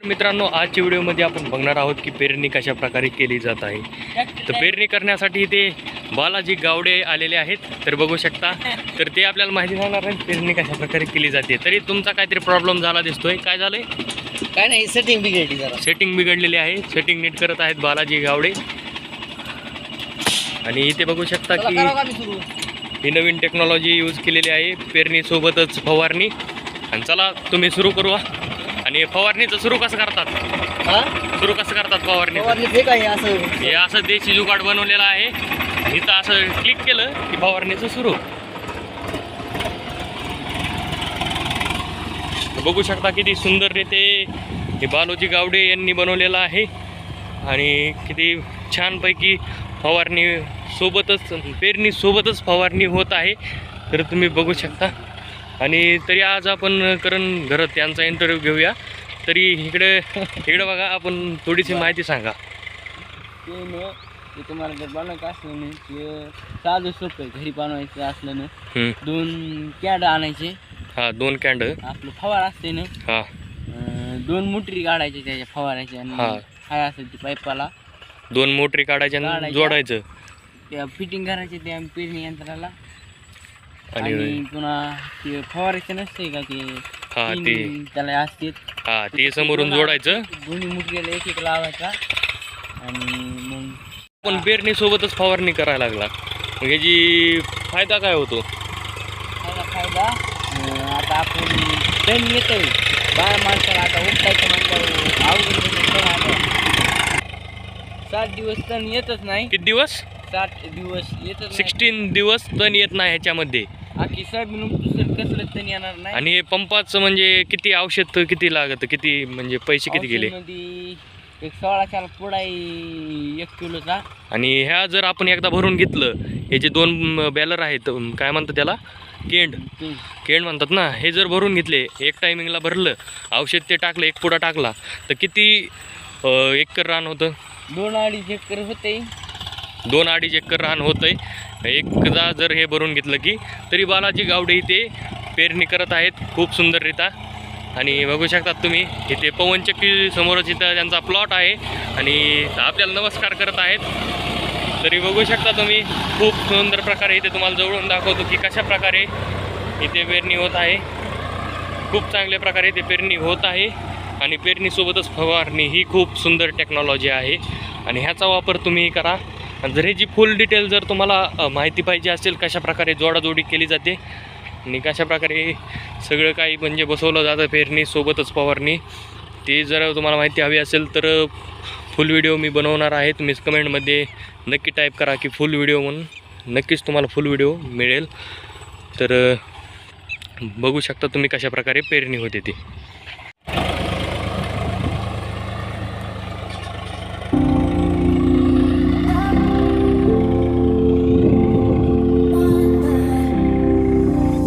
तर मित्रांनो आजच्या व्हिडिओमध्ये आपण बघणार आहोत की पेरणी कशा प्रकारे केली जात आहे. तर पेरणी करण्यासाठी ते बालाजी गावडे आलेले आहेत. तर बघू शकता तर ते आपल्याला माहिती सांगणार आहेत पेरणी कशा प्रकारे केली जाते. तरी तुमचा काहीतरी प्रॉब्लेम झाला दिसतोय. काय झालंय? काय नाही सेटिंग बिघडली जरा. सेटिंग बिघडलेली आहे. सेटिंग नीट करत आहेत बालाजी गावडे. आणि इथे बघू शकता की ही नवीन टेक्नॉलॉजी यूज केलेली आहे. पेरणीसोबतच फवारणी. आणि चला तुम्ही सुरू करू आणि फवारणीचं सुरू कसं करतात? हा? सुरू कसं करतात फवारणी फवारणी फेक आहे? असं हे असं देशी जुगाड बनवलेलं आहे. इथं असं क्लिक केलं की फवारणीचं सुरू. बघू शकता किती सुंदर रीते हे बालोजी गावडे यांनी बनवलेलं आहे. आणि किती छानपैकी फवारणी सोबतच पेरणी सोबतच फवारणी होत आहे. तर तुम्ही बघू शकता. आणि तरी आज आपण करण घरात यांचा इंटरव्ह्यू घेऊया. तरी इकडे इकडे बघा आपण थोडीशी माहिती सांगा. ते न ते तुम्हाला जर बनवायचं असलं ना ते साधं सोपं आहे. घरी बनवायचं असलं ना. दोन कॅड आणायचे. हा दोन कॅन्ड आपलं फवार असते ना हा. अं, दोन मुटरी काढायच्या त्याच्या फवारायच्या हा. आणि हाय असेल ती पाईपाला. दोन मोटरी काढायच्या आणि काढायच्या. जोडायचं. त्या फिटिंग करायचे त्या पेरणी यंत्राला. आणि पुन्हा ते फवारायचं नसते का ते? हा तीन ते. त्याला असते हा ते समोरून जोडायचं. दोन्ही मुटरीला एक एक लावायचा. आणि मग पण पेरणी सोबतच फवारणी करायला लागला. मग याची फायदा काय होतो? फायदा फायदा. अं, आता आपण तण येतोय. बाया माणसाला आता उपटायचं म्हणल्यावर अवघड होतं तण आता. सात दिवस तण येतच नाही. किती दिवस? सात दिवस येतच नाही. सिक्स्टीन दिवस तण येत नाही ह्याच्यामध्ये. आखी सोयाबीन उपटूसर कसलं तण येणार नाही. आणि हे पंपाचं म्हणजे किती औषध किती लागत? किती म्हणजे पैसे किती गेले? औषधमध्ये एक सोळाच्या पुढा एक किलोचा. आणि ह्या जर आपण एकदा भरून घेतलं हे जे दोन बॅलर आहेत काय म्हणतात त्याला? केंड. ते केंड म्हणतात ना हे जर भरून घेतले एक टायमिंगला भरलं औषध ते टाकलं एक पुडा टाकला तर किती अं, एकर रान होतं? दोन अडीच एकर होते. दोन अडीच एकर रान आहे एकदा जर हे भरून घेतलं की तरी बालाजी गावडे इथे पेरणी करत आहेत खूप सुंदररित्या. आणि बघू शकतात तुम्ही इथे पवनचक्की समोरच इथं त्यांचा प्लॉट आहे. आणि आपल्याला नमस्कार करत आहेत. तरी बघू शकता तुम्ही खूप सुंदर प्रकारे इथे तुम्हाला जवळून दाखवतो की कशा प्रकारे इथे पेरणी होत आहे. खूप चांगल्या प्रकारे इथे पेरणी होत आहे. आणि पेरणीसोबतच फवारणी ही खूप सुंदर टेक्नॉलॉजी आहे. आणि ह्याचा वापर तुम्ही करा. आणि जर ह्याची फुल डिटेल जर तुम्हाला माहिती पाहिजे असेल कशाप्रकारे जोडाजोडी केली जाते आणि कशा प्रकारे सगळं काही म्हणजे बसवलं जातं पेरणीसोबतच फवारणी ते जर तुम्हाला माहिती हवी असेल तर फुल व्हिडिओ मी बनवणार आहे. तुम्हीच कमेंटमध्ये नक्की टाईप करा की फुल व्हिडिओ म्हणून. नक्कीच तुम्हाला फुल व्हिडिओ मिळेल. तर बघू शकता तुम्ही कशा प्रकारे पेरणी होते ती.